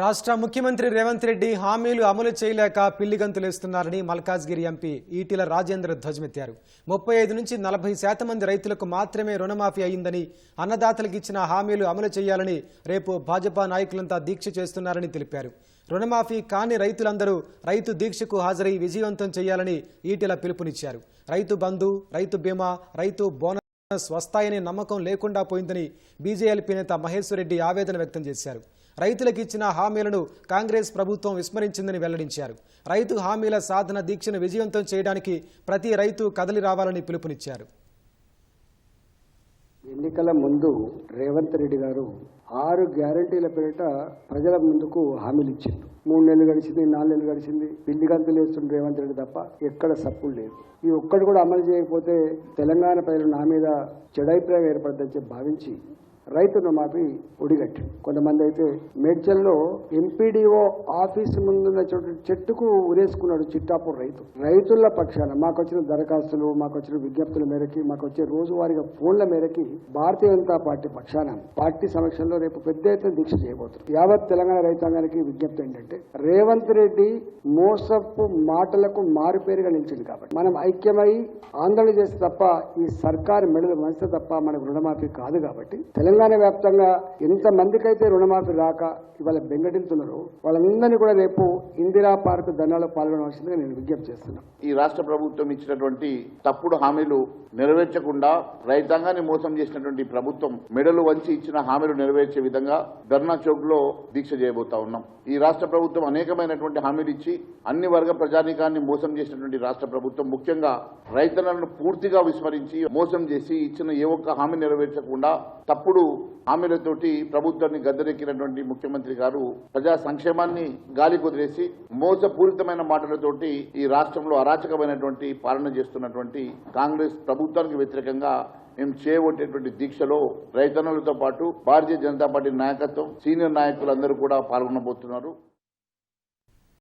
రాష్ట్ర ముఖ్యమంత్రి రేవంత్ రెడ్డి హామీలు అమలు చేయలేక పిల్లిగంతులేస్తున్నారని మల్కాజ్గిరి ఎంపీ ఈటీల రాజేంద్ర ధ్వజమెత్తారు. ముప్పై ఐదు నుంచి నలభై శాతం మంది రైతులకు మాత్రమే రుణమాఫీ అయిందని అన్నదాతలకు ఇచ్చిన హామీలు అమలు చేయాలని రేపు భాజపా నాయకులంతా దీక్ష చేస్తున్నారని తెలిపారు. రుణమాఫీ కాని రైతులందరూ రైతు దీక్షకు హాజరై విజయవంతం చేయాలని ఈటీల పిలుపునిచ్చారు. రైతు బంధు రైతు బీమా రైతు బోనస్ వస్తాయనే నమ్మకం లేకుండా పోయిందని బీజేఎల్పీ నేత మహేశ్వర్ రెడ్డి ఆవేదన వ్యక్తం చేశారు. రైతులకు ఇచ్చిన హామీలను కాంగ్రెస్ ప్రభుత్వం విస్మరించిందని వెల్లడించారు. రైతు హామీల సాధన దీక్షను విజయవంతం చేయడానికి ప్రతి రైతు కదలి రావాలని పిలుపునిచ్చారు. ఎన్నికల ముందు రేవంత్ రెడ్డి గారు ఆరు గ్యారంటీల పేరిట ప్రజల ముందుకు హామీలు ఇచ్చిండు. మూడు నెలలు గడిచింది నాలుగు నెలలు గడిచింది పిల్లి గంతులు వేస్తుండే రేవంత్ రెడ్డి తప్ప ఎక్కడ సప్పులు లేదు. ఈ ఒక్కటి కూడా అమలు చేయకపోతే తెలంగాణ ప్రజలు నా మీద చెడైప్రాయం ఏర్పడదని భావించి రైతును మాపి ఒడిగట్టి. కొంతమంది అయితే మేడ్చల్లో ఎంపీడీఓ ఆఫీస్ ముందున్న చెట్టుకు ఉరేసుకున్నాడు చిట్టాపూర్ రైతు. రైతుల పక్షాన మాకు వచ్చిన దరఖాస్తులు మాకొచ్చిన విజ్ఞప్తుల మేరకి మాకు రోజువారీగా ఫోన్ల మేరకి భారతీయ జనతా పార్టీ పక్షాన పార్టీ సమక్షంలో రేపు పెద్ద ఎత్తున దీక్ష చేయబోతున్నారు యావత్ తెలంగాణ రైతాంగానికి విజ్ఞప్తి ఏంటంటే రేవంత్ రెడ్డి మోసపు మాటలకు మారుపేరుగా నిలిచింది కాబట్టి మనం ఐక్యమై ఆందోళన చేస్తే తప్ప ఈ సర్కారు మెడలు మనసు తప్ప మనకు రుణమాఫీ కాదు కాబట్టి తెలంగాణ వ్యాప్తంగా ఎంత మందికైతే రుణమాఫీ రాక ఇవాళ బెంగటిల్తున్నారో వాళ్ళందరినీ కూడా రేపు ఇందిరా పార్క్ ధర్నాలో పాల్గొనవలసిందిగా నేను విజ్ఞప్తి చేస్తున్నాను. ఈ రాష్ట్ర ప్రభుత్వం ఇచ్చినటువంటి తప్పుడు హామీలు నెరవేర్చకుండా రైతాంగాన్ని మోసం చేసినటువంటి ప్రభుత్వం మెడలు వంచి ఇచ్చిన హామీలు నెరవేర్చే విధంగా ధర్నా చౌక్లో దీక్ష చేయబోతా ఉన్నాం. ఈ రాష్ట్ర ప్రభుత్వం అనేకమైనటువంటి హామీలు ఇచ్చి అన్ని వర్గ ప్రజానీకాన్ని మోసం చేసినటువంటి రాష్ట్ర ప్రభుత్వం ముఖ్యంగా రైతులను పూర్తిగా విస్మరించి మోసం చేసి ఇచ్చిన ఏ ఒక్క హామీ నెరవేర్చకుండా తప్పుడు హామీలతోటి ప్రభుత్వాన్ని గద్దెరెక్కినటువంటి ముఖ్యమంత్రి గారు ప్రజా సంక్షేమాన్ని గాలి కుదిరేసి మోసపూరితమైన మాటలతోటి ఈ రాష్ట్రంలో అరాచకమైనటువంటి పాలన చేస్తున్నటువంటి కాంగ్రెస్ ప్రభుత్వానికి వ్యతిరేకంగా మేము చేయబట్టేటువంటి దీక్షలో రైతన్నలతో పాటు భారతీయ జనతా పార్టీ నాయకత్వం సీనియర్ నాయకులందరూ కూడా పాల్గొనబోతున్నారు.